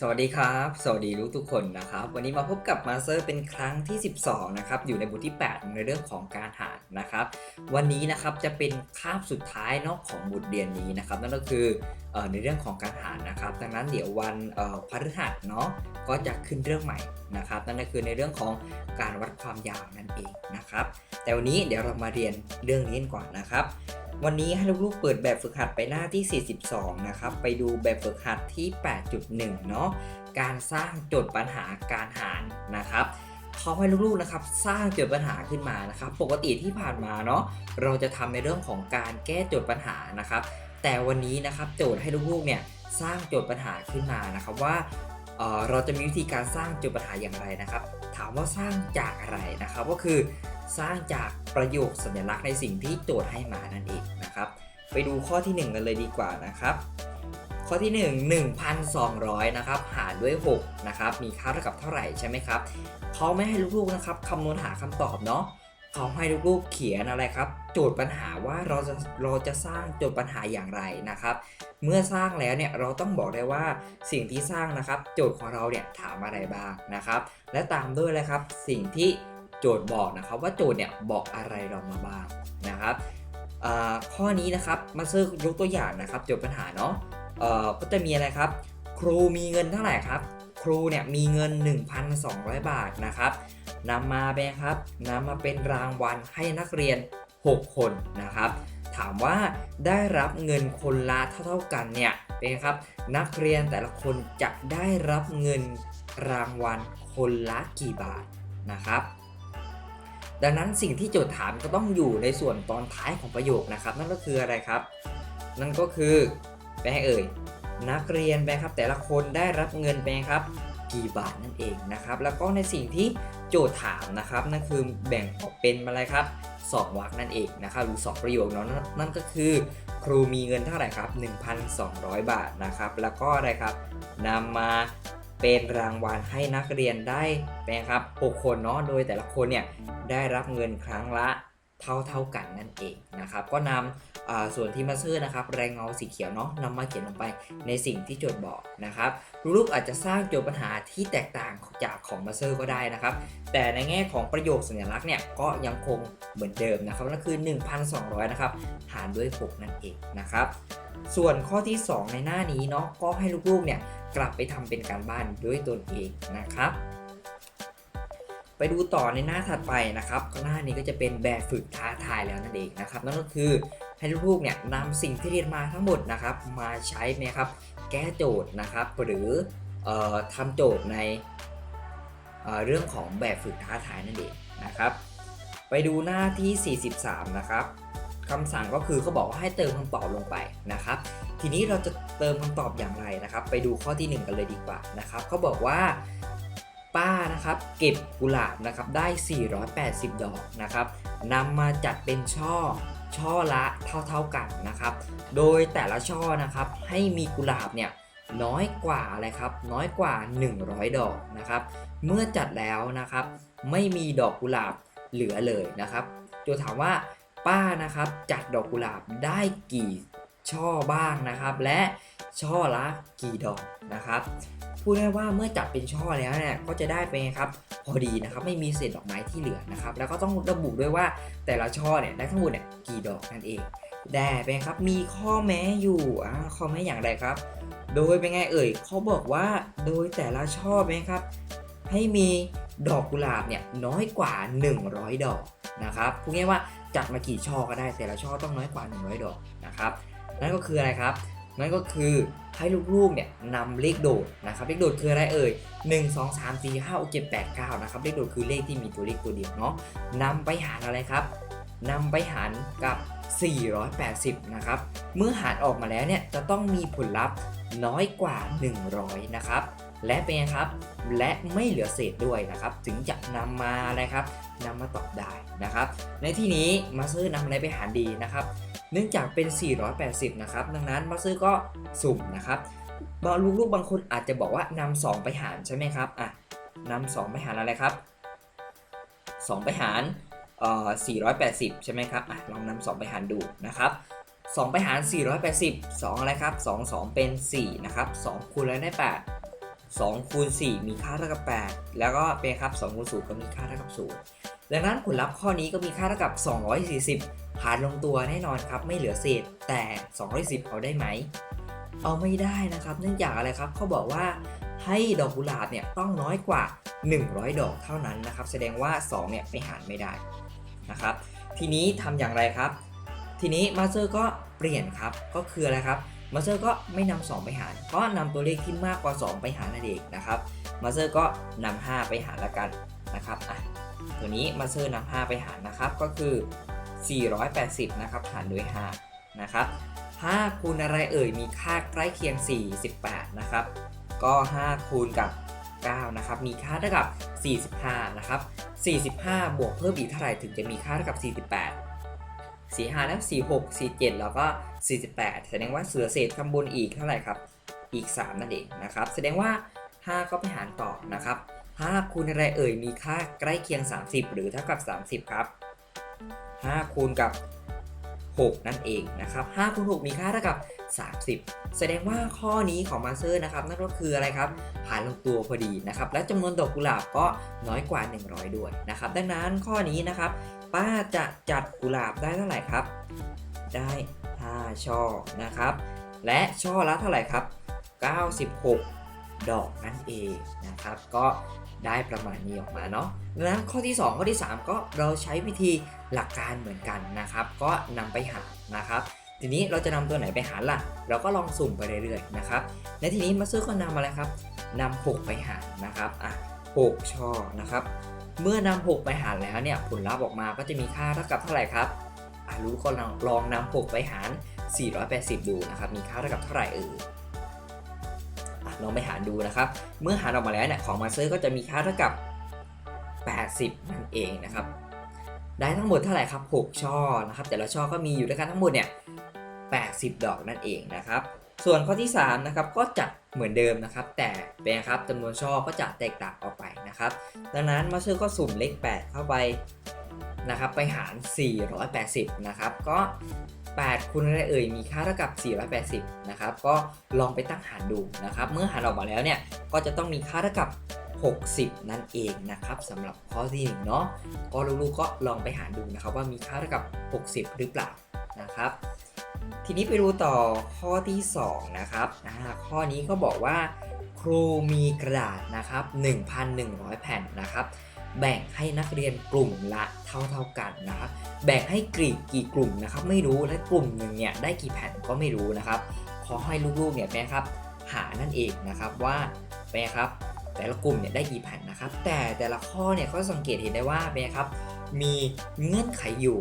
สวัสดีครับ สวัสดีทุกทุกคนนะครับ วันนี้มาพบกับมาสเตอร์เป็นครั้งที่ 12 นะครับ อยู่ในบทที่ 8 ในเรื่องของการหารนะครับ วันนี้นะครับจะเป็นคาบสุดท้ายเนอกของบทเรียนนี้นะครับ นั่นก็คืออในเรื่องของการหารนะครับ ดังนั้นเดี๋ยววันพฤหัสเนาะก็จะขึ้นเรื่องใหม่นะครับ นั่นก็คือในเรื่องของการวัดความยาวนั่นเองนะครับ แต่วันนี้เดี๋ยวเรามาเรียนเรื่องนี้ก่อนนะครับ วันนี้ให้ลูกๆเปิดแบบฝึกหัดไปหน้าที่ 42 นะครับ ไปดูแบบฝึกหัดที่ 8.1 เนาะ การสร้างโจทย์ปัญหาการหารนะครับเขาให้ลูกๆนะครับสร้างโจทย์ปัญหาขึ้นมานะครับ ปกติที่ผ่านมาเนาะเราจะทำในเรื่องของการแก้โจทย์ปัญหานะครับ แต่วันนี้นะครับโจทย์ให้ลูกๆเนี่ยสร้างโจทย์ปัญหาขึ้นมานะครับว่าเอ่อเราจะมีวิธีการสร้างโจทย์ปัญหาอย่างไรนะครับ ถามว่าสร้างจากอะไรนะครับก็คือ สร้างจากประโยคสัญลักษณ์ในสิ่งที่โจทย์ให้มานั่นเองนะครับ ไปดูข้อที่ 1 กันเลยดีกว่านะครับ ข้อที่ 1 1,200 นะครับ หารด้วย 6 นะครับ มีค่าเท่ากับเท่าไหร่ใช่ไหมครับเขาไม่ให้ลูกๆนะครับคำนวณหาคำตอบเนาะเขาให้ลูกๆเขียนอะไรครับ โจทย์ปัญหาว่าเราจะเราจะสร้างโจทย์ปัญหาอย่างไรนะครับ เมื่อสร้างแล้วเนี่ยเราต้องบอกได้ว่าสิ่งที่สร้างนะครับ โจทย์ของเราเนี่ยถามอะไรบ้างนะครับ และตามด้วยเลยครับสิ่งที่ โจทย์บอกนะครับว่าโจทย์เนี่ยบอกอะไรเรามาบ้างนะครับข้อนี้นะครับมาเซอร์ยกตัวอย่างนะครับโจทย์ปัญหาเนาะก็จะมีอะไรครับ ครูมีเงินเท่าไหร่ครับ ครูเนี่ยมีเงิน 1,200 บาทนะครับนำมาเป็นครับนำมาเป็นรางวัลให้นักเรียน 6 คนนะครับ ถามว่าได้รับเงินคนละเท่าๆกันเนี่ยเป็นครับนักเรียนแต่ละคนจะได้รับเงินรางวัลคนละกี่บาทนะครับ ดังนั้นสิ่งที่โจทย์ถามก็ต้องอยู่ในส่วนตอนท้ายของประโยคนะครับ นั่นก็คืออะไรครับ นั่นก็คือไปให้เอ่ยนักเรียนไปครับ แต่ละคนได้รับเงินไปครับ กี่บาทนั่นเองนะครับ แล้วก็ในสิ่งที่โจทย์ถามนะครับนั่นคือแบ่งออกเป็นอะไรครับสองวรรคนั่นเองนะครับหรือสองประโยคเนาะนั่นนั่นก็คือ ครูมีเงินเท่าไหร่ครับ 1,200 บาทนะครับ แล้วก็อะไรครับนำมา เป็นรางวัลให้นักเรียนได้เป็นครับ6คนเนาะ โดยแต่ละคนเนี่ยได้รับเงินครั้งละเท่าเท่าๆกันนั่นเองนะครับ ก็นำอ่า ส่วนที่มาเซอร์นะครับแรงเงาสีเขียวเนาะนำมาเขียนลงไปในสิ่งที่โจทย์บอกนะครับลูกๆอาจจะสร้างโจทย์ปัญหาที่แตกต่างจากของมาเซอร์ก็ได้นะครับ แต่ในแง่ของประโยคสัญลักษณ์เนี่ยก็ยังคงเหมือนเดิมนะครับนั่นคือ 1,200 นะครับหารด้วย 6 นั่นเองนะครับส่วนข้อที่ 2 ในหน้านี้เนาะก็ให้ลูกๆเนี่ยกลับไปทำเป็นการบ้านด้วยตนเองนะครับ ไปดูต่อในหน้าถัดไปนะครับหน้านี้ก็จะเป็นแบบฝึกท้าทายแล้วนั่นเองนะครับนั่นก็คือ ให้ลูกๆเนี่ยนำสิ่งที่เรียนมาทั้งหมดนะครับ มาใช้นะครับ แก้โจทย์นะครับ หรือออทำโจทย์ในเเรื่องของแบบฝึกท้าทายนั่นเองนะครับ ไปดูหน้าที่ 43 นะครับคำสั่งก็คือเขาบอกว่าให้เติมคำตอบลงไปนะครับ ทีนี้เราจะเติมคำตอบอย่างไรนะครับ ไปดูข้อที่ 1 กันเลยดีกว่านะครับเขาบอกว่าป้านะครับเก็บกุหลาบนะครับได้ 480 ดอกนะครับนำมาจัดเป็นช่อ ช่อละเท่าๆกันนะครับ โดยแต่ละช่อนะครับให้มีกุหลาบเนี่ยน้อยกว่าอะไรครับ น้อยกว่า 100 ดอกนะครับ เมื่อจัดแล้วนะครับ ไม่มีดอกกุหลาบเหลือเลยนะครับโจะถามว่าป้านะครับจัดดอกกุหลาบได้กี่ ช่อบ้างนะครับ และช่อละกี่ดอกนะครับพูดได้ว่าเมื่อจับเป็นช่อแล้วเนี่ยก็จะได้เป็นครับพอดีนะครับไม่มีเศษดอกไม้ที่เหลือนะครับแล้วก็ต้องระบุด้วยว่าแต่ละช่อเนี่ยได้ทั้งหมดเนี่ยกี่ดอกนั่นเองแต่เป็นครับมีข้อแม้อยู่อ่าข้อแม้อย่างไรครับ โดยเป็นไงเอ่ยเขาบอกว่าโดยแต่ละช่อเป็นครับ ให้มีดอกกุหลาบเนี่ยน้อยกว่า 100 ดอกนะครับพูดง่ายว่าจัดมากี่ช่อก็ได้แต่ละช่อต้องน้อยกว่า 100 ดอกนะครับ นั่นก็คืออะไรครับ นั่นก็คือให้ลูกๆเนี่ยนำเลขโดดนะครับ เลขโดดคืออะไรเอ่ย1 2 3 4 5 6 7 8 9นะครับ เลขโดดคือเลขที่มีตัวเลขตัวเดียวเนาะนำไปหารอะไรครับนำไปหารกับ 480 นะครับ เมื่อหารออกมาแล้วเนี่ยจะต้องมีผลลัพธ์น้อยกว่า 100 นะครับ และเป็นไงครับและไม่เหลือเศษด้วยนะครับ ถึงจะนำมาอะครับนำมาตอบได้นะครับ ในที่นี้มาซื้อนำอะไรไปหารดีนะครับ เนื่องจากเป็น 480 นะครับ ดังนั้นมาซื้อก็สุ่มนะครับบางลูกๆบางคนอาจจะบอกว่านำ2ไปหารใช่ไหมครับอะนำ2ไปหารอะไรครับ 2 ไปหารเอ่อ480 ใช่ไหมครับอะลองนำ2ไปหารดูนะครับ2ไปหาร 480 2 อะไรครับ 2 2 เป็น 4 นะครับ 2คูณแล้วได้ 8 2คูณ4มีค่าเท่ากับ 8 แล้วก็เป็นครับ2คูณ0ก็มีค่าเท่ากับ0ดังนั้นผลลัพธ์ข้อนี้ก็มีค่าเท่ากับ 240 หารลงตัวแน่นอนครับไม่เหลือเศษ แต่ 210เอาได้ไหม เอาไม่ได้นะครับ เนื่องจากอะไรครับเขาบอกว่าให้ดอกกุหลาบเนี่ยต้องน้อยกว่า 100 ดอกเท่านั้นนะครับ แสดงว่า 2 เนี่ยไปหารไม่ได้นะครับ ทีนี้ทำอย่างไรครับ ทีนี้มาสเตอร์ก็เปลี่ยนครับก็คืออะไรครับ มาสเตอร์ก็ไม่นำ2ไปหาร ก็นำตัวเลขที่มากกว่า 2 ไปหารนั่นเองนะครับมาสเตอร์ก็นำ5ไปหารละกันนะครับอะตัวนี้มาสเตอร์นำ5ไปหารนะครับ ก็คือ 480 นะครับหารด้วย 5 นะครับ 5 คูณอะไรเอ่ย มีค่าใกล้เคียง 48 นะครับ ก็ 5 คูณกับ 9 นะครับ มีค่าเท่ากับ 45 นะครับ 45 บวกเพิ่มอีกเท่าไหร่ถึงจะมีค่าเท่ากับ 48 45 แล้ว 46 47 แล้วก็ 48 แสดงว่าเสือเศษข้างบนอีกเท่าไหร่ครับ อีก 3 นั่นเองนะครับ แสดงว่า 5 ก็ไปหารต่อนะครับ 5 คูณอะไรเอ่ย มีค่าใกล้เคียง 30 หรือเท่ากับ 30 ครับ 5 คูณกับ 6 นั่นเองนะครับ5คูณ6มีค่าเท่ากับ 30 แสดงว่าข้อนี้ของมาสเตอร์นะครับ นั่นก็คืออะไรครับหารลงตัวพอดีนะครับ และจำนวนดอกกุหลาบก็น้อยกว่า 100 ด้วยนะครับ ดังนั้นข้อนี้นะครับ ป้าจะจัดกุหลาบได้เท่าไหร่ครับ ได้5ช่อนะครับ และช่อละเท่าไหร่ครับ 96 ดอกนั่นเองนะครับ ก็ได้ประมาณนี้ออกมาเนาะดังนั้นข้อที่ 2 ข้อที่ 3 ก็เราใช้วิธีหลักการเหมือนกันนะครับ ก็นำไปหารนะครับทีนี้เราจะนำตัวไหนไปหารล่ะ เราก็ลองสุ่มไปเรื่อยๆนะครับ และทีนี้มาซื้อก็นำอะไรครับนำ6ไปหารนะครับอะ6ช่อนะครับ เมื่อนำ6ไปหารแล้วเนี่ยผลลัพธ์ออกมาก็จะมีค่าเท่ากับเท่าไหร่ครับอะรู้ก็ลองลองนำ6ไปหาร 480 ดูนะครับ มีค่าเท่ากับเท่าไหร่เอออะลองไปหารดูนะครับ เมื่อหารออกมาแล้วเนี่ยของมาเซื้อก็จะมีค่าเท่ากับ 80 นั่นเองนะครับ ได้ทั้งหมดเท่าไหร่ครับ 6 ช่อนะครับ แต่ละช่อก็มีอยู่ด้วยกันทั้งหมดเนี่ย 80 ดอกนั่นเองนะครับ ส่วนข้อที่3นะครับก็จัดเหมือนเดิมนะครับ แต่เป็นครับจำนวนช่อก็จะแตกต่างออกไปนะครับ ดังนั้นมาเชอร์ก็สุ่มเลข 8 เข้าไปนะครับไปหาร 480 นะครับก็ 8คูณอะไรเอ่ยมีค่าเท่ากับ 480 นะครับ ก็ลองไปตั้งหารดูนะครับ เมื่อหารออกมาแล้วเนี่ยก็จะต้องมีค่าเท่ากับ 60 นั่นเองนะครับสำหรับข้อที่หนึ่งเนาะก็ลูกๆก็ลองไปหารดูนะครับว่ามีค่าเท่ากับ 60 หรือเปล่านะครับ ทีนี้ไปดูต่อข้อที่ 2 นะครับอ่าข้อนี้ก็บอกว่า ครูมีกระดาษนะครับ 1,100 แผ่นนะครับ แบ่งให้นักเรียนกลุ่มละเท่าๆกันนะครับ แบ่งให้กรีกกี่กลุ่มนะครับ ไม่รู้และกลุ่มหนึ่งเนี่ยได้กี่แผ่นก็ไม่รู้นะครับ ขอให้ลูกๆเนี่ยแม่ครับหานั่นเองนะครับว่าแม่ครับแต่ละกลุ่มเนี่ยได้กี่แผ่นนะครับ แต่แต่ละข้อเนี่ยก็สังเกตเห็นได้ว่าเป็นครับ มีเงื่อนไขอยู่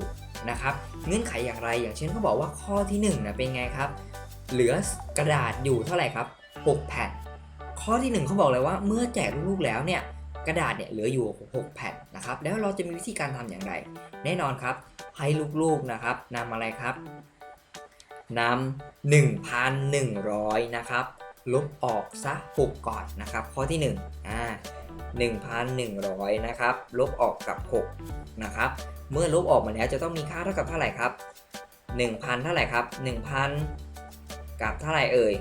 นะครับเงื่อนไขอย่างไรอย่างเช่นเขาบอกว่าข้อที่1นะเป็นไงครับ เหลือกระดาษอยู่เท่าไหร่ครับ 6 แผ่นข้อที่ 1เขาบอกเลยว่าเมื่อแจกลูกๆแล้วเนี่ยกระดาษเนี่ยเหลืออยู่ 6 แผ่นนะครับแล้วเราจะมีวิธีการทำอย่างไร แน่นอนครับให้ลูกๆนะครับนำอะไรครับนำ1,100นะครับลบออกซะ6ก่อนนะครับข้อที่1อ่า1,100นะครับลบออกกับ6นะครับ เมื่อลบออกมาแล้วจะต้องมีค่าเท่ากับเท่าไหร่ครับ 1,000 เท่าไหร่ครับ 1,000 กับเท่าไหร่เอ่ย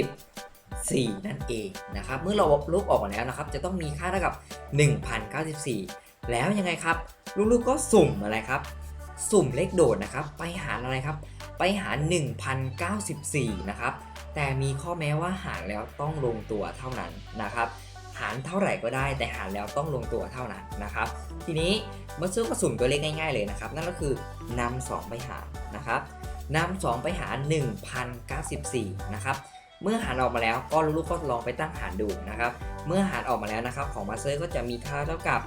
94 นั่นเองนะครับ เมื่อเราลบออกมาแล้วนะครับ จะต้องมีค่าเท่ากับ 1,094 แล้วยังไงครับ ลูกๆก็สุ่มอะไรครับ สุ่มเลขโดดนะครับ ไปหารอะไรครับ ไปหาร1,094 นะครับ แต่มีข้อแม้ว่าหารแล้วต้องลงตัวเท่านั้นนะครับารเท่าไหร่ก็ได้ แต่หารแล้วต้องลงตัวเท่านั้นนะครับ ทีนี้มาซื้อก็สุ่มตัวเลขง่าย ๆเลยนะครับ นั่นก็คือนำ2ไปหารนะครับนำ2ไปหาร1,094นะครับเมื่อหารออกมาแล้วก็ลูกๆก็ลองไปตั้งหารดูนะครับ เมื่อหารออกมาแล้วนะครับ ของมาเซอร์ก็จะมีค่าเท่ากับ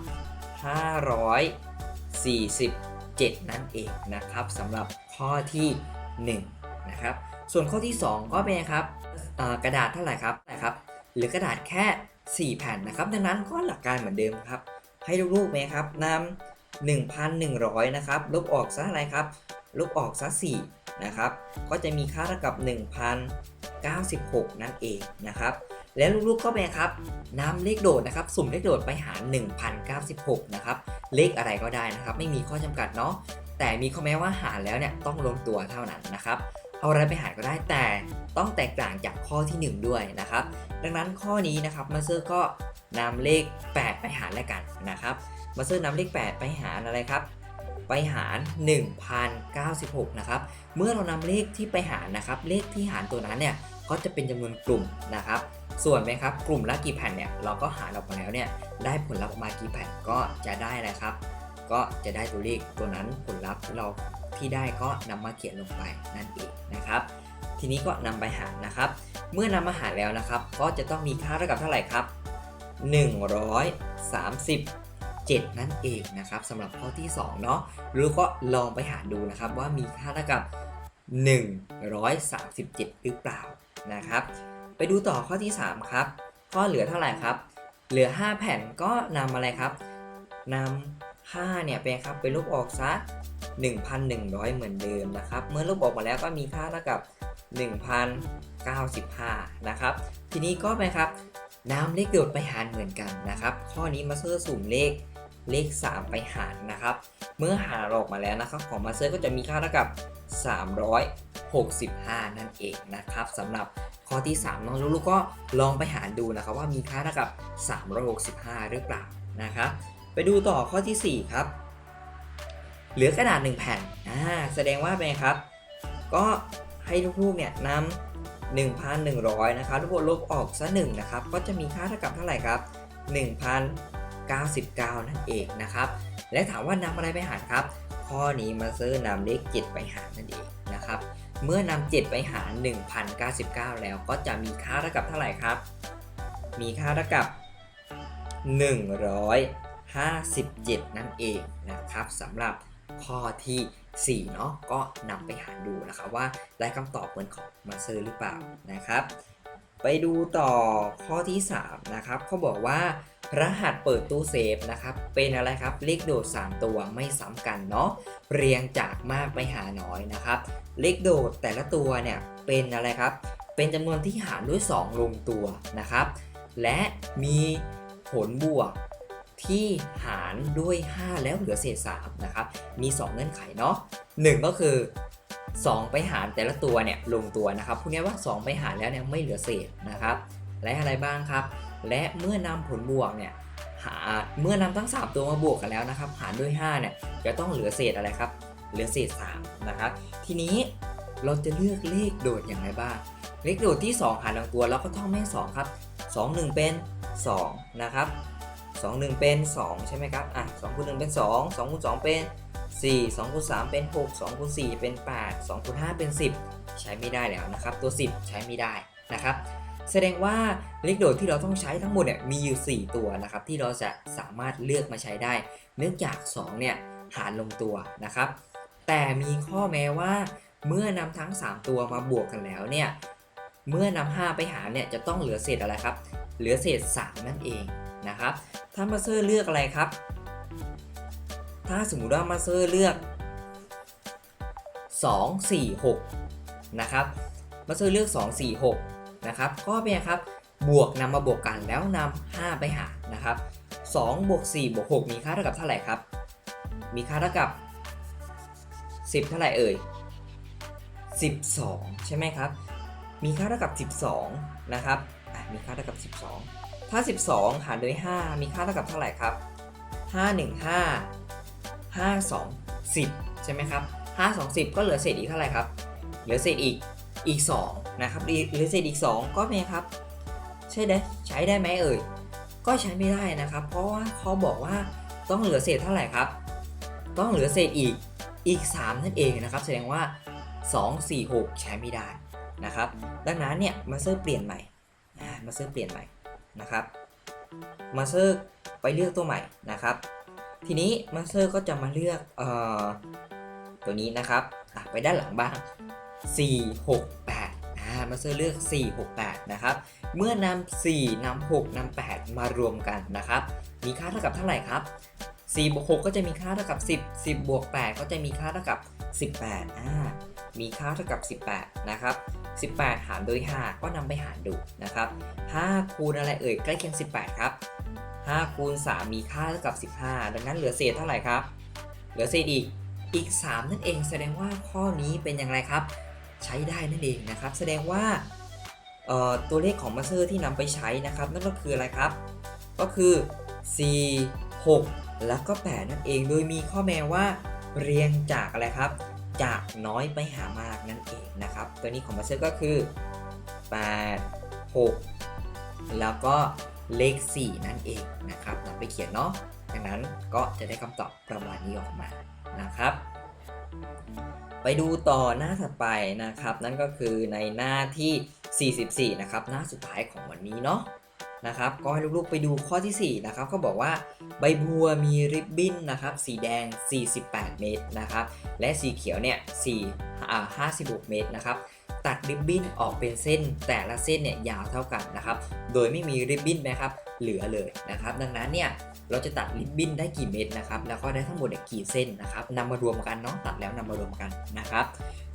547 นั่นเองนะครับสำหรับข้อที่ 1 นะครับ ส่วนข้อที่ 2 ก็เป็นครับกระดาษเท่าไหร่ครับนะครับ หรือกระดาษแค่ 4 แผ่นนะครับดังนั้นก็หลักการเหมือนเดิมครับ ให้ลูกๆไหมครับนำ1,100 นะครับ ลบออกซะอะไรครับ ลบออกซะ4นะครับ ก็จะมีค่าเท่ากับ 1,096 นั่นเองนะครับ แล้วลูกๆก็ไปครับนำเลขโดดนะครับ สุ่มเลขโดดไปหาร 1,096 นะครับ เลขอะไรก็ได้นะครับ ไม่มีข้อจำกัดเนาะ แต่มีข้อแม้ว่าหารแล้วเนี่ยต้องลงตัวเท่านั้นนะครับ เอาอะไรไปหารก็ได้แต่ต้องแตกต่างจากข้อทีหนึ่1 ด้วยนะครับ ดังนั้นข้อนี้นะครับมาสเตอร์ก็นำเลข 8 ไปหารแล้วกันนะครับมาสเตอร์นำเลข 8 ไปหารอะไรครับ ไปหาร 1096 นะครับ เมื่อเรานำเลขที่ไปหารนะครับ เลขที่หารตัวนั้นเนี่ยก็จะเป็นจำนวนกลุ่มนะครับ ส่วนไหมครับ กลุ่มละกี่แผ่นเนี่ยเราก็หารออกมาแล้วเนี่ยได้ผลลัพธ์ออกมากี่แผ่นก็จะได้อะไรครับ ก็จะได้ตัวเลขตัวนั้นผลลัพธ์เราที่ได้ก็นำมาเขียนลงไปนั่นเองนะครับ ทีนี้ก็นำไปหารนะครับ เมื่อนำมาหารแล้วนะครับ ก็จะต้องมีค่าเท่ากับเท่าไหร่ครับ 137 นั่นเองนะครับสำหรับข้อที่2เนาะหรือก็ลองไปหาดูนะครับว่ามีค่าเท่ากับ 137 หรือเปล่านะครับ ไปดูต่อข้อที่ 3 ครับ ข้อเหลือเท่าไหร่ครับ เหลือ 5 แผ่นก็นำอะไรครับนำ5เนี่ยไปครับไปลบออกซะ1,100 เหมือนเดิมนะครับ เมื่อลบออกมาแล้วก็มีค่าเท่ากับ 1,095 นะครับ ทีนี้ก็ไปครับนำเลขโดดไปหารเหมือนกันนะครับ ข้อนี้มาเตอร์สุ่มเลขเลข 3 ไปหารนะครับ เมื่อหารออกมาแล้วนะครับ ของมาเตอร์ก็จะมีค่าเท่ากับ 365 นั่นเองนะครับสำหรับข้อที่ 3 น้องลูกๆก็ลองไปหารดูนะครับ ว่ามีค่าเท่ากับ 365 หรือเปล่านะครับ ไปดูต่อข้อทีสี่4 ครับ เหลือกระดาษ 1 แผ่นอ่าแสดงว่าเป็นครับ ก็ ให้ลูกๆเนี่ยนำ1,100 นะครับทุกคนลบออกซะ1นะครับ ก็จะมีค่าเท่ากับเท่าไหร่ครับ 1,099 นั่นเองนะครับ และถามว่านำอะไรไปหารครับ ข้อนี้มาซื้อนำเลข 7 ไปหารนั่นเองนะครับ เมื่อนำ7 ไปหาร 1,099 แล้วก็จะมีค่าเท่ากับเท่าไหร่ครับ มีค่าเท่ากับ 157 นั่นเองนะครับสำหรับ ข้อที่ 4 เนาะก็นำไปหาดูนะครับว่าได้คำตอบเหมือนของมาเซอร์หรือเปล่านะครับ ไปดูต่อข้อที่ 3 นะครับเขาบอกว่ารหัสเปิดตู้เซฟนะครับ เป็นอะไรครับเลขโดด 3 ตัวไม่ซ้ำกันเนาะเรียงจากมากไปหาน้อยนะครับ เลขโดดแต่ละตัวเนี่ยเป็นอะไรครับ เป็นจำนวนที่หารด้วย 2 ลงตัวนะครับ และมีผลบวก ที่หารด้วย 5 แล้วเหลือเศษ3นะครับมี 2 เงื่อนไขเนาะ1ก็คือ 2 ไปหารแต่ละตัวเนี่ยลงตัวนะครับพูดง่ายว่า 2 ไปหารแล้วเนี่ยไม่เหลือเศษนะครับและอะไรบ้างครับ และเมื่อนำผลบวกเนี่ยหาเมื่อนำทั้ง 3 ตัวมาบวกกันแล้วนะครับหารด้วย5เนี่ยจะต้องเหลือเศษอะไรครับเหลือเศษ3นะครับทีนี้เราจะเลือกเลขโดดอย่างไรบ้าง เลขโดดที่ 2 หารลงตัวเราก็ท่องแม่2ครับ 2 1 เป็น 2 นะครับ 2 1 เป็น 2 ใช่ไหมครับ อะ2คูณ1เป็น 2 2คูณ2เป็น 4 2คูณ3เป็น 6 2คูณ4เป็น 8 2คูณ5เป็น 10 ใช้ไม่ได้แล้วนะครับ ตัว 10 ใช้ไม่ได้นะครับ แสดงว่าเลขโดดที่เราต้องใช้ทั้งหมดเนี่ยมีอยู่ 4 ตัวนะครับ ที่เราจะสามารถเลือกมาใช้ได้ เนื่องจาก 2 เนี่ยหารลงตัวนะครับ แต่มีข้อแม้ว่าเมื่อนำทั้ง 3 ตัวมาบวกกันแล้วเนี่ย เมื่อนำ5ไปหารเนี่ยจะต้องเหลือเศษอะไรครับ เหลือเศษ 3 นั่นเอง นะครับ ถ้ามาเซอร์เลือกอะไรครับ ถ้าสมมุติว่ามาเซอร์เลือก 2 4 6 นะครับมาเซอร์เลือก 2 4 6 นะครับ ก็เป็นไงครับ บวกนำมาบวกกันแล้วนำ5ไปหารนะครับ2บวก4บวก6มีค่าเท่ากับเท่าไหร่ครับ มีค่าเท่ากับ 10 เท่าไหร่เอ่ย 12 ใช่ไหมครับ มีค่าเท่ากับ 12 นะครับ มีค่าเท่ากับ 12 ถ้า 12 หารด้วย 5 มีค่าเท่ากับเท่าไหร่ครับ 5 1 5 5 2 10 ใช่ไหมครับ 5 2 10 ก็เหลือเศษอีกเท่าไหร่ครับ เหลือเศษอีกอีก 2 นะครับเหลือเศษอีก 2 ก็เป็นครับ ใช่ได้ใช้ได้ไหมเอ่ย ก็ใช้ไม่ได้นะครับ เพราะว่าเขาบอกว่าต้องเหลือเศษเท่าไหร่ครับ ต้องเหลือเศษอีกอีก 3 นั่นเองนะครับ แสดงว่า 2 4 6 ใช้ไม่ได้นะครับ ดังนั้นเนี่ยมาเซอร์เปลี่ยนใหม่มาเซอร์เปลี่ยนใหม่ นะครับมาเซอร์ไปเลือกตัวใหม่นะครับ ทีนี้มาสเตอร์ก็จะมาเลือกเอ่อตัวนี้นะครับไปด้านหลังบ้าง 4 6 8อ่ามาสเตอร์เลือก 4 6 8 นะครับ เมื่อนำ4นำ6นำ8 มารวมกันนะครับ มีค่าเท่ากับเท่าไหร่ครับ4บวก6ก็จะมีค่าเท่ากับ 10 10บวก8ก็จะมีค่าเท่ากับ 18อ่ามีค่าเท่ากับ 18 นะครับ 18 หารโดย 5 ก็นำไปหารดูนะครับ5คูณอะไรเอ่ยใกล้เคียง 18 ครับ 5 คูณ 3 มีค่าเท่ากับ 15 ดังนั้นเหลือเศษเท่าไหร่ครับ เหลือเศษอีกอีก 3 นั่นเองแสดงว่าข้อนี้เป็นอย่างไรครับ ใช้ได้นั่นเองนะครับ แสดงว่าตัวเลขของมาสเตอร์ที่นำไปใช้นะครับนั่นก็คืออะไรครับ ก็คือ 4 6 แล้วก็ 8 นั่นเอง โดยมีข้อแม้ว่าเรียงจากอะไรครับ จากน้อยไปหามากนั่นเองนะครับ ตัวนี้ของมาสเตอร์ก็คือ 8 6 แล้วก็เลข 4 นั่นเองนะครับนำไปเขียนเนาะดังนั้นก็จะได้คำตอบประมาณนี้ออกมานะครับ ไปดูต่อหน้าถัดไปนะครับ นั่นก็คือในหน้าที่ 44 นะครับ หน้าสุดท้ายของวันนี้เนาะ นะครับก็ให้ลูกๆไปดูข้อที่ 4 นะครับเขาบอกว่าใบบัวมีริบบิ้นนะครับสีแดง 48 เมตรนะครับและสีเขียวเนี่ย4อ่า56 เมตรนะครับ ตัดริบบิ้นออกเป็นเส้น แต่ละเส้นเนี่ยยาวเท่ากันนะครับโดยไม่มีริบบิ้นนะครับเหลือเลยนะครับดังนั้นเนี่ยเราจะตัดริบบิ้นได้กี่เม็ดนะครับแล้วก็ได้ทั้งหมดกี่เส้นนะครับนำมารวมกันเนาะตัดแล้วนำมารวมกันนะครับ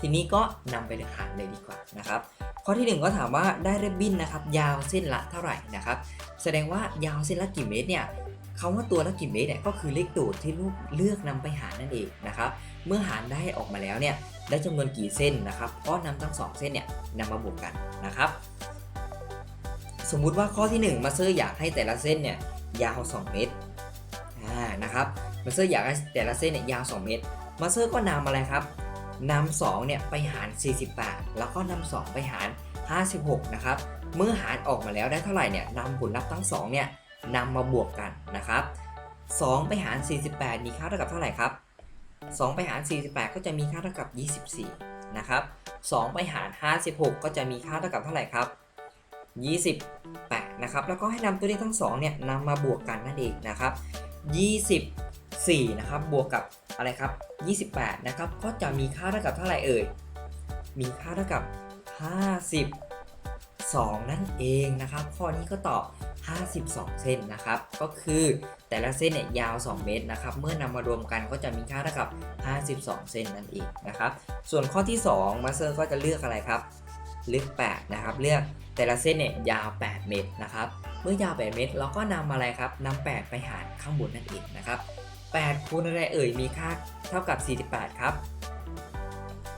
ทีนี้ก็นำไปหารเลยดีกว่านะครับข้อที่ 1 ก็ถามว่าได้ริบบิ้นนะครับยาวเส้นละเท่าไหร่นะครับแสดงว่ายาวเส้นละกี่เมตรเนี่ยคำว่าตัวละกี่เมตรเนี่ยก็คือเลขโดดที่ลูกเลือกนำไปหารนั่นเองนะครับเมื่อหารได้ออกมาแล้วเนี่ย ได้จำนวนกี่เส้นนะครับก็นำทั้งสองเส้นเนี่ยนำมาบวกกันนะครับ สมมุติว่าข้อที่ 1 มาเซอร์อยากให้แต่ละเส้นเนี่ยยาว 2 เมตรนะครับมาเซอร์อยากให้แต่ละเส้นเนี่ยยาว 2 เมตรมาเซอร์ก็นำอะไรครับนำ2เนี่ยไปหาร 48 แล้วก็นำ2ไปหาร 56 นะครับ เมื่อหารออกมาแล้วได้เท่าไหร่เนี่ยนำผลลัพธ์ทั้ง2เนี่ยนำมาบวกกันนะครับ 2 ไปหาร 48 มีค่าเท่ากับเท่าไหร่ครับ 2 ไปหาร 48 ก็จะมีค่าเท่ากับ 24 นะครับ 2 ไปหาร 56 ก็จะมีค่าเท่ากับเท่าไหร่ครับ 28 นะครับ แล้วก็ให้นำตัวเลขทั้งสองเนี่ยนำมาบวกกันนั่นเองนะครับ 24 นะครับ บวกกับอะไรครับ 28 นะครับ ก็จะมีค่าเท่ากับเท่าไหร่เอ่ย มีค่าเท่ากับ 52 นั่นเองนะครับ ข้อนี้ก็ตอบ 52 เส้นนะครับ ก็คือแต่ละเส้นเนี่ยยาว 2 เมตรนะครับ เมื่อนำมารวมกันก็จะมีค่าเท่ากับ 52 เส้นนั่นเองนะครับ ส่วนข้อที่2มาสเตอร์ก็จะเลือกอะไรครับ เลือก 8 นะครับ เลือกแต่ละเส้นเนี่ยยาว 8 เมตรนะครับ เมื่อยาว 8 เมตรเราก็นำอะไรครับนำ8ไปหารข้างบนนั่นเองนะครับ 8 คูณอะไรเอ่ย มีค่าเท่ากับ 48 ครับ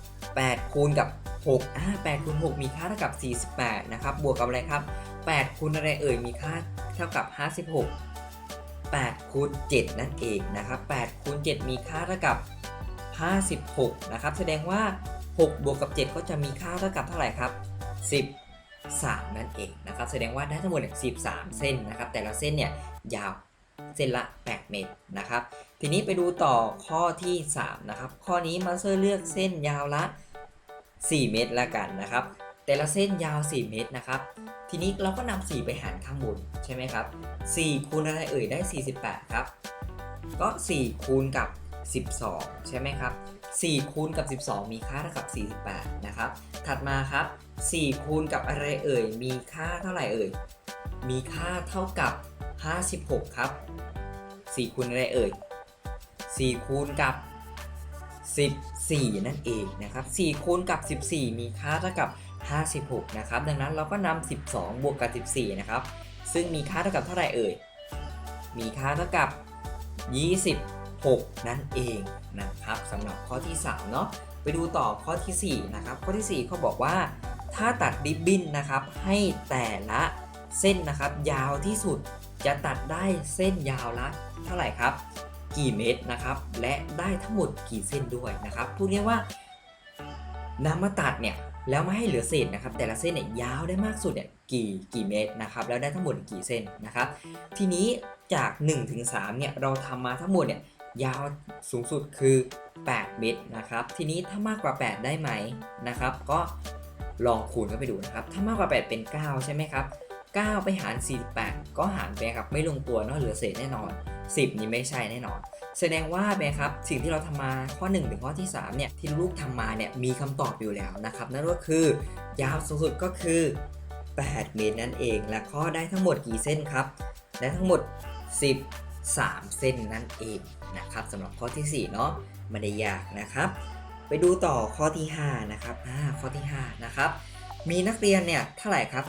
8 คูณกับ 6อ่า8คูณ6มีค่าเท่ากับ 48 นะครับ บวกกับอะไรครับ 8คูณอะไรเอ่ย มีค่าเท่ากับ 56 8คูณ7นั่นเองนะครับ8คูณ7มีค่าเท่ากับ 56 นะครับ แสดงว่า 6 บวกกับ 7 ก็จะมีค่าเท่ากับเท่าไหร่ครับ 13 นั่นเองนะครับ แสดงว่าได้ทั้งหมด 13 เส้นนะครับ แต่ละเส้นเนี่ยยาวเส้นละ 8 เมตรนะครับ ทีนี้ไปดูต่อข้อที่ 3 นะครับ ข้อนี้มาสเตอร์เลือกเส้นยาวละ 4 เมตรละกันนะครับ แต่ละเส้นยาว 4 เมตรนะครับ ทีนี้เราก็นำ4ไปหารข้างบนใช่ไหมครับ4คูณอะไรเอ่ยได้ 48 ครับ ก็ 4 คูณกับ 12 ใช่ไหมครับ 4 คูณกับ 12 มีค่าเท่ากับ 48 นะครับ ถัดมาครับ 4 คูณกับอะไรเอ่ย มีค่าเท่าไหร่เอ่ย มีค่าเท่ากับ 56 ครับ 4 คูณอะไรเอ่ย 4 คูณกับ 14 นั่นเองนะครับ4คูณกับ 14 มีค่าเท่ากับ 56 นะครับ ดังนั้นเราก็นำ 12 บวกกับ 14 นะครับ ซึ่งมีค่าเท่ากับเท่าไหร่เอ่ย มีค่าเท่ากับ 26 นั่นเองนะครับสำหรับข้อที่ 3 เนาะ ไปดูต่อข้อที่ 4 นะครับ ข้อที่ 4 เขาบอกว่า ถ้าตัดริบบิ้นนะครับ ให้แต่ละเส้นนะครับ ยาวที่สุด จะตัดได้เส้นยาวละเท่าไหร่ครับ กี่เมตรนะครับ และได้ทั้งหมดกี่เส้นด้วยนะครับพูดง่ายว่านำมาตัดเนี่ยแล้วไม่ให้เหลือเศษนะครับ แต่ละเส้นเนี่ยยาวได้มากสุดเนี่ยกี่กี่เมตรนะครับ แล้วได้ทั้งหมดกี่เส้นนะครับ ทีนี้จาก1ถึง3เนี่ยเราทำมาทั้งหมดเนี่ยยาวสูงสุดคือ 8 เมตรนะครับ ทีนี้ถ้ามากกว่า 8 ได้ไหมนะครับ ก็ลองคูณกันไปดูนะครับ ถ้ามากกว่า 8 เป็น 9 ใช่ไหมครับ 9 ไปหาร 48 ก็หารไปครับไม่ลงตัวเนาะเหลือเศษแน่นอน 10 นี่ไม่ใช่แน่นอน แสดงว่าแม่ครับสิ่งที่เราทำมาข้อ 1 ถึงข้อที่3เนี่ยที่ลูกทำมาเนี่ยมีคำตอบอยู่แล้วนะครับนั่นก็คือยาวสูงสุดก็คือ 8 เมตรนั่นเอง และข้อได้ทั้งหมดกี่เส้นครับได้ทั้งหมด 13 เส้นนั่นเองนะครับสำหรับข้อทีสี่4เนาะไม่ได้ยากนะครับ ไปดูต่อข้อที่5นะครับอ่าข้อที่5นะครับมีนักเรียนเนี่ยเท่าไหร่ครับ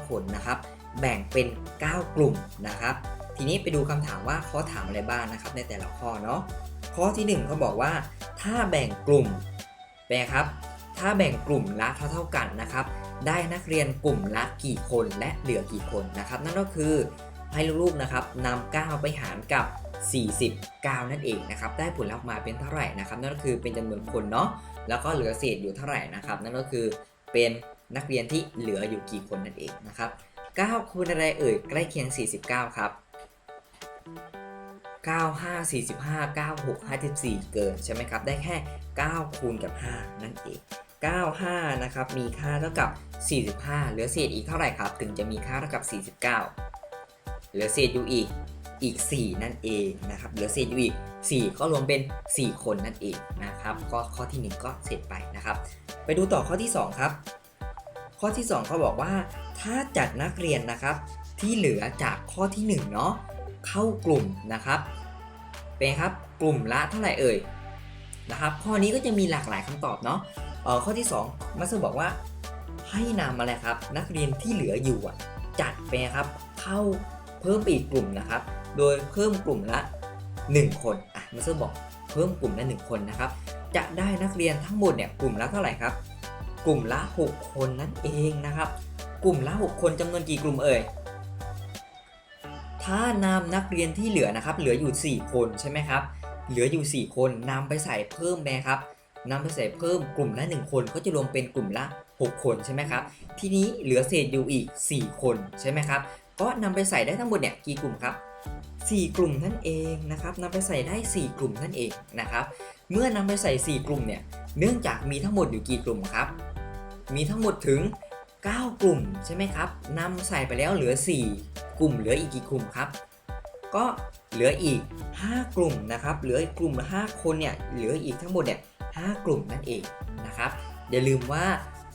49 คนนะครับ แบ่งเป็น 9 กลุ่มนะครับ ทีนี้ไปดูคำถามว่าเขาถามอะไรบ้างนะครับในแต่ละข้อเนาะข้อที่1เขาบอกว่าถ้าแบ่งกลุ่มแปลครับ ถ้าแบ่งกลุ่มละเท่าๆกันนะครับ ได้นักเรียนกลุ่มละกี่คนและเหลือกี่คนนะครับ นั่นก็คือให้ลูกๆนะครับนำ9ไปหารกับ49 นั่นเองนะครับ ได้ผลลัพธ์มาเป็นเท่าไหร่นะครับ นั่นก็คือเป็นจำนวนคนเนาะ แล้วก็เหลือเศษอยู่เท่าไหร่นะครับ นั่นก็คือเป็นนักเรียนที่เหลืออยู่กี่คนนั่นเองนะครับ9คูณอะไรเอ่ยใกล้เคียง 49 ครับ 9 5 45 9 6 54 เกินใช่ไหมครับ ได้แค่ 9 คูณกับ 5 นั่นเอง 95 นะครับ มีค่าเท่ากับ 45 เหลือเศษอีกเท่าไหร่ครับ ถึงจะมีค่าเท่ากับ 49 เหลือเศษอยู่อีก อีก 4 นั่นเองนะครับ เหลือเศษอยู่อีก 4 ก็รวมเป็น 4 คนนั่นเองนะครับ ก็ข้อที่ 1 ก็เสร็จไปนะครับ ไปดูต่อข้อที่ 2 ครับ ข้อที่2เขาบอกว่า ถ้าจัดนักเรียนนะครับ ที่เหลือจากข้อที่1เนาะ เข้ากลุ่มนะครับเป็นครับกลุ่มละเท่าไหร่เอ่ยนะครับข้อนี้ก็จะมีหลากหลายคำตอบเนาะเออข้อที่2มัสเตอร์บอกว่าให้นำอะไรครับ นักเรียนที่เหลืออยู่อะจัดไปครับเข้าเพิ่มอีกกลุ่มนะครับ โดยเพิ่มกลุ่มละ 1 คนอะมัสเตอร์บอกเพิ่มกลุ่มละ 1 คนนะครับ จะได้นักเรียนทั้งหมดเนี่ยกลุ่มละเท่าไหร่ครับ กลุ่มละ 6 คนนั่นเองนะครับ กลุ่มละ 6 คนจำนวนกี่กลุ่มเอ่ย ถ้านำนักเรียนที่เหลือนะครับ เหลืออยู่ 4 คนใช่ไหมครับ เหลืออยู่ 4 คนนำไปใส่เพิ่มไปครับนำไปใส่เพิ่มกลุ่มละ 1 คนก็จะรวมเป็นกลุ่มละ 6 คนใช่ไหมครับ ทีนี้เหลือเศษอยู่อีก 4 คนใช่ไหมครับ ก็นำไปใส่ได้ทั้งหมดเนี่ยกี่กลุ่มครับ4 กลุ่มนั่นเองนะครับนำไปใส่ได้ 4 กลุ่มนั่นเองนะครับ เมื่อนำไปใส่ 4 กลุ่มเนี่ย เนื่องจากมีทั้งหมดอยู่กี่กลุ่มครับ มีทั้งหมดถึง 9 กลุ่มใช่ไหมครับนำใส่ไปแล้วเหลือ 4 กลุ่มเหลืออีกกี่กลุ่มครับ ก็เหลืออีก 5 กลุ่มนะครับ เหลืออีกกลุ่มละ5คนเนี่ยเหลืออีกทั้งหมดเนี่ย5กลุ่มนั่นเองนะครับอย่าลืมว่า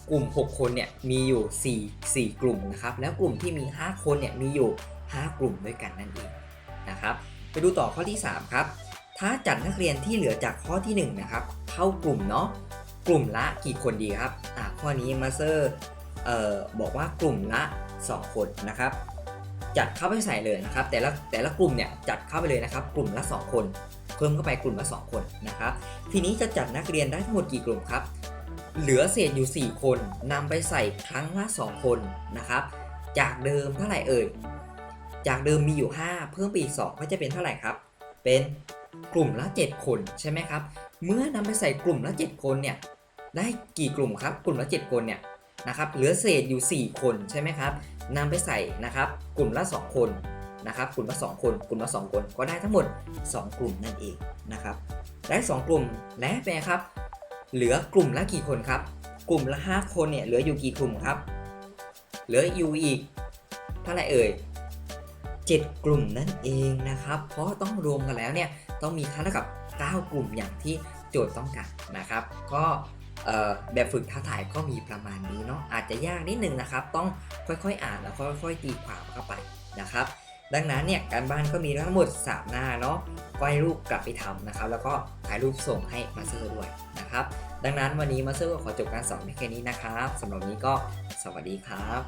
กลุ่ม 6 คนเนี่ยมีอยู่ 4 4 กลุ่มนะครับแล้วกลุ่มที่มี 5 คนเนี่ยมีอยู่ 5 กลุ่มด้วยกันนั่นเองนะครับไปดูต่อข้อที่ 3 ครับ ถ้าจัดนักเรียนที่เหลือจากข้อที่1นะครับเข้ากลุ่มเนาะกลุ่มละกี่คนดีครับอ่าข้อนี้มาสเตอร์ เอ่อบอกว่ากลุ่มละ 2 คนนะครับ จัดเข้าไปใส่เลยนะครับ แต่ละแต่ละกลุ่มเนี่ยจัดเข้าไปเลยนะครับ กลุ่มละ 2 คน เพิ่มเข้าไปกลุ่มละ 2 คนนะครับ ทีนี้จะจัดนักเรียนได้ทั้งหมดกี่กลุ่มครับ เหลือเศษอยู่ 4 คนนำไปใส่ครั้งละ 2 คนนะครับ จากเดิมเท่าไหร่เอ่ย จากเดิมมีอยู่ 5 เพิ่มไปอีก2ก็จะเป็นเท่าไหร่ครับ เป็นกลุ่มละ 7 คนใช่ไหมครับ เมื่อนำไปใส่กลุ่มละ 7 คนเนี่ยได้กี่กลุ่มครับ กลุ่มละ 7 คนเนี่ย นะครับเหลือเศษอยู่ 4 คนใช่ไหมครับนำไปใส่นะครับกลุ่มละ 2 คนนะครับกลุ่มละ2คน กลุ่มละ 2 คน ก็ได้ทั้งหมด 2 กลุ่มนั่นเองนะครับได้2กลุ่มและแปลครับ เหลือกลุ่มละกี่คนครับ กลุ่มละ 5 คนเนี่ยเหลืออยู่กี่กลุ่มครับ เหลืออยู่อีกเท่าไหร่เอ่ย7 กลุ่มนั่นเองนะครับ เพราะต้องรวมกันแล้วเนี่ยต้องมีค่าเท่ากับ 9 กลุ่มอย่างที่โจทย์ต้องการนะครับ ก็ แบบฝึกท้าทายก็มีประมาณนี้เนาะอาจจะยากนิดนึงนะครับ ต้องค่อยๆอ่านแล้วค่อยๆตีความเข้าไปนะครับ ดังนั้นเนี่ยการบ้านก็มีทั้งหมด 3 หน้าเนาะก็ให้ลูกกลับไปทำนะครับ แล้วก็ถ่ายรูปส่งให้มาสเตอร์ด้วยนะครับ ดังนั้นวันนี้มาสเตอร์ก็ขอจบการสอนแค่นี้นะครับสำหรับวันนี้ก็สวัสดีครับ